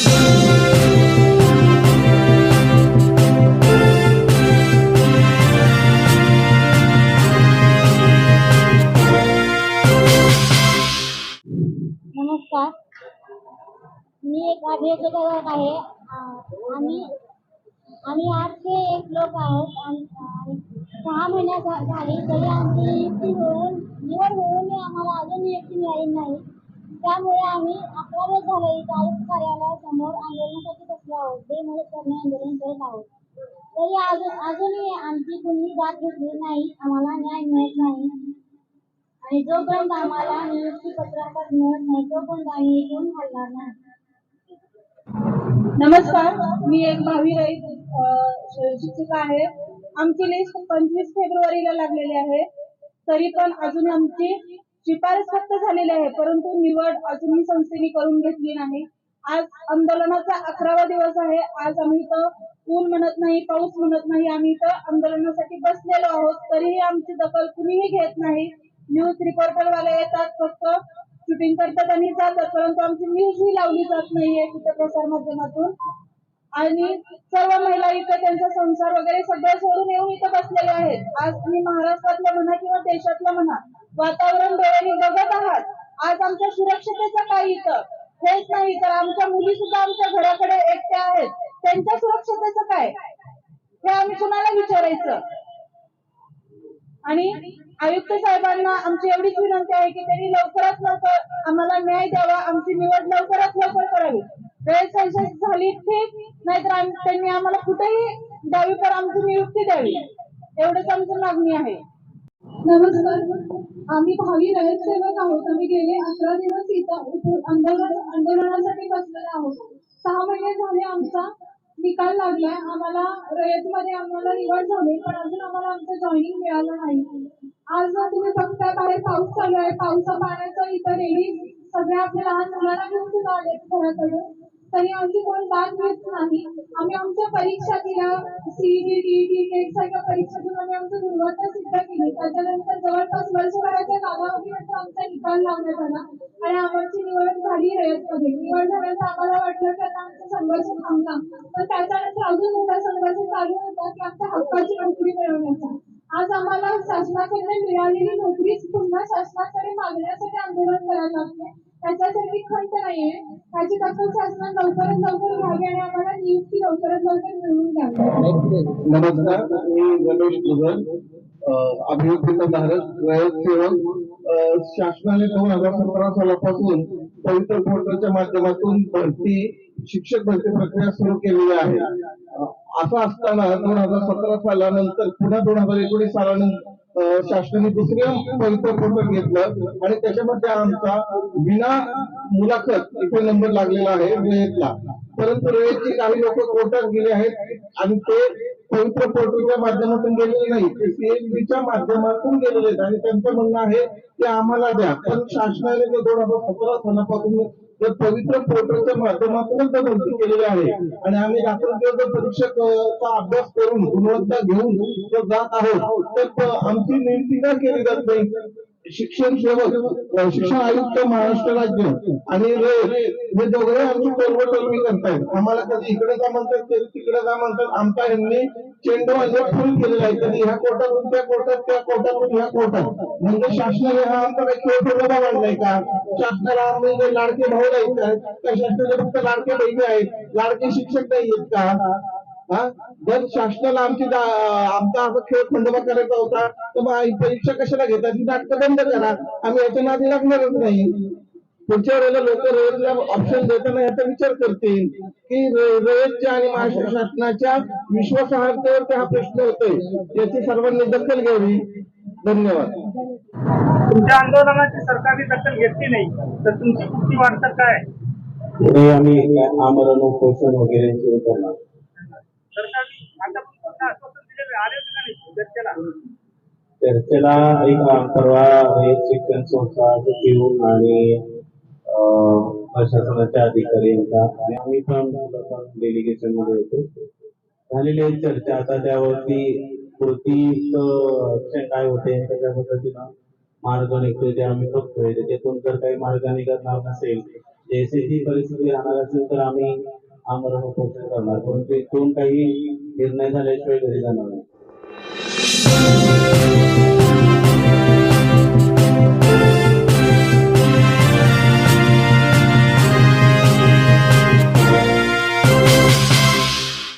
नमस्कार. मी एक अभिनेता आहे. आम्ही आम्ही आठशे एक लोक आहोत. आणि सहा महिन्या झा- झाली. तरी आमची निवड होऊन आम्हाला अजून नियुक्ती मिळाली नाही. त्यामुळे आम्ही अकरा दिवस झाले इथं आयुक्त कार्यालयासमोर आंदोलनासाठी बसलो आहोत बेमुदत करणे आंदोलन करत आहोत. तरी अजून अजूनही आमची कुणी दाद घेतली नाही आम्हाला न्याय मिळत नाही. आणि जोपर्यंत आम्हाला नियुक्ती पत्रकात मिळत नाही तोपर्यंत आम्ही इथून हलणार नाही. नमस्कार मी एक भावी रईत शिक्षिका आहे. आमची लिस्ट पंचवीस फेब्रुवारीला लागलेली आहे. तरी पण अजून आमची शिफारस फक्त झालेली आहे परंतु निवड अजूनही संस्थेने करून घेतली नाही. आज आंदोलनाचा अकरावा दिवस आहे. आज आम्ही इथं ऊन म्हणत नाही पाऊस म्हणत नाही. आम्ही इथं आंदोलनासाठी बसलेलो आहोत. तरीही आमची दखल कुणीही घेत नाही. न्यूज रिपोर्टर वाले येतात फक्त शूटिंग करतात आणि जातात. परंतु आमची न्यूज ही लावली जात नाहीये कुठे प्रसार माध्यमातून. आणि सर्व महिला इथं त्यांचा संसार वगैरे सगळं सोडून येऊन इथं बसलेले आहेत. आज तुम्ही महाराष्ट्रातलं म्हणा किंवा देशातलं म्हणा वातावरण डोळ्यांनी बघत आहात. आज आमच्या सुरक्षतेचं काय इथं? हेच नाही तर आमच्या मुली सुद्धा आमच्या घराकडे एकट्या आहेत. त्यांच्या सुरक्षतेचं काय? हे आम्ही कुणाला विचारायचं? आणि आयुक्त साहेबांना आमची एवढीच विनंती आहे की त्यांनी लवकरात लवकर आम्हाला न्याय द्यावा आमची निवड लवकरात लवकर करावी. वेळ संशय झाली ठीक नाहीतर त्यांनी आम्हाला कुठेही द्यावी पर आमची नियुक्ती द्यावी. एवढंच आमची मागणी आहे. नमस्कार. आम्ही भावी नगरसेवक आहोत. आम्ही गेले अकरा दिवस इथं आंदोलन आंदोलनासाठी बसलेले आहोत. सहा महिने झाले आमचा निकाल लागलाय. आम्हाला रयतमध्ये आम्हाला निवड झाली पण अजून आम्हाला आमचं जॉईनिंग मिळालं नाही. आज तुम्ही बघताय बाहेर पाऊस चालू आहे. पावसा पाण्याचं इथं रेडी सगळ्या आपल्या लहान मुलांना घेऊन सुद्धा आले घराकडे. तरी आमची कोण दाद घेत नाही. आम्ही आमच्या परीक्षा दिल्या. सीईटी टीईटी टेट सारख्या परीक्षा देऊन आम्ही आमची गुणवत्ता सिद्ध केली. त्याच्यानंतर जवळपास वर्षभराच्या कालावधीनंतर आमचा निकाल लावण्यात आला. आणि आमची निवड झाली रयतमध्ये. निवड झाल्यानंतर आम्हाला वाटलं की आता आमचा संघर्ष थांबला. पण त्याच्यानंतर अजून मोठा संघर्ष चालू होता की आमच्या हक्काची नोकरी मिळवण्याचा. आज आम्हाला शासनाकडे मिळालेली नोकरीच पुन्हा शासनाकडे मागण्यासाठी आंदोलन करायला लागते त्याच्यासाठी खंत नाहीये. त्याची दखल शासनात लवकरात लवकर घ्यावी आणि आम्हाला नियुक्ती लवकरात लवकर मिळवून द्यावी. नमस्कार मी रमेश दुधन अभियुक्तीचा धारक रयत सेवक शासनाने दोन हजार सतरा सालापासून पवित्र पोर्टलच्या माध्यमातून भरती शिक्षक भरती प्रक्रिया सुरू केलेली आहे. असं असताना दोन हजार सतरा सालानंतर पुन्हा दोन हजार एकोणीस सालानंतर शासनाने दुसरे पवित्र घेतलं आणि त्याच्यामध्ये आमचा विना मुलाखत इथे नंबर लागलेला आहे वेळेतला परंतु रयतची काही लोक कोर्टात गेले आहेत आणि ते पवित्र पोर्टलच्या माध्यमातून गेलेले नाही ते सीएमबीच्या माध्यमातून गेलेले आहेत आणि त्यांचं म्हणणं आहे ते आम्हाला द्या. पण शासनाने दोन हजार सतरा सणापासून तर पवित्र पोर्टलच्या माध्यमातूनच ते केलेली आहे आणि आम्ही रात्रंदिवस परीक्षकचा अभ्यास करून गुणवत्ता घेऊन जर जात आहोत तर आमची नियुक्ती का केली जात नाही? शिक्षण सेवक शिक्षण आयुक्त महाराष्ट्र राज्य आणि रेल हे दोघे आमची टोलवटोलवी करतायत. आम्हाला कधी इकडे का म्हणतात कधी तिकडे का म्हणतात. आमचा यांनी चेंडू म्हणजे फुल केलेला आहे. कधी ह्या कोर्टातून त्या कोर्टात त्या कोर्टातून ह्या कोर्टात. म्हणजे शासनाने हा आमचा काही खेळ ठेवला मांडलाय का? शासनाला आम्ही जे लाडके भाऊ नाही आहेत त्या शासनाचे फक्त लाडके बहिणी आहेत. लाडके शिक्षक नाही आहेत का? जर शासनाला आमची आमचा असा खेळ खंडोबा करायचा होता तर मग ही परीक्षा कशाला घेतात? ही नाटकं बंद करा. आम्ही याच्या नादी लागणारच नाही. पुढच्या वेळेला लोक रयतला ऑप्शन देताना याचा विचार करतील की र- रयतच्या आणि महाराष्ट्र शासनाच्या विश्वासार्हतेवर हा प्रश्न होतोय. याची सर्वांनी दखल घ्यावी. धन्यवाद. तुमच्या आंदोलनाची सरकारने दखल घेतली नाही तर तुमची पुढची वाटचाल काय? आम्ही आमरण उपोषण वगैरे सुरू करणार सरकारने आता कोणतं आश्वासन दिलेलं आहे? आले का नाही चर्चेला. एक परवा एक शिक्षण संस्था सचिव आणि प्रशासनाच्या अधिकारी यांचा आणि आम्ही पण डेलिगेशनमध्ये होतो. झालेली एक चर्चा. आता त्यावरती कृती काय होते त्याच्या पद्धतीनं मार्ग निघतोय ते आम्ही बघतोय. त्याच्यातून जर काही मार्ग निघणार नसेल जैसेची परिस्थिती राहणार असेल तर आम्ही आमरण उपोषण करणार. परंतु इथून काही निर्णय झाल्याशिवाय घरी जाणार नाही. Thank you.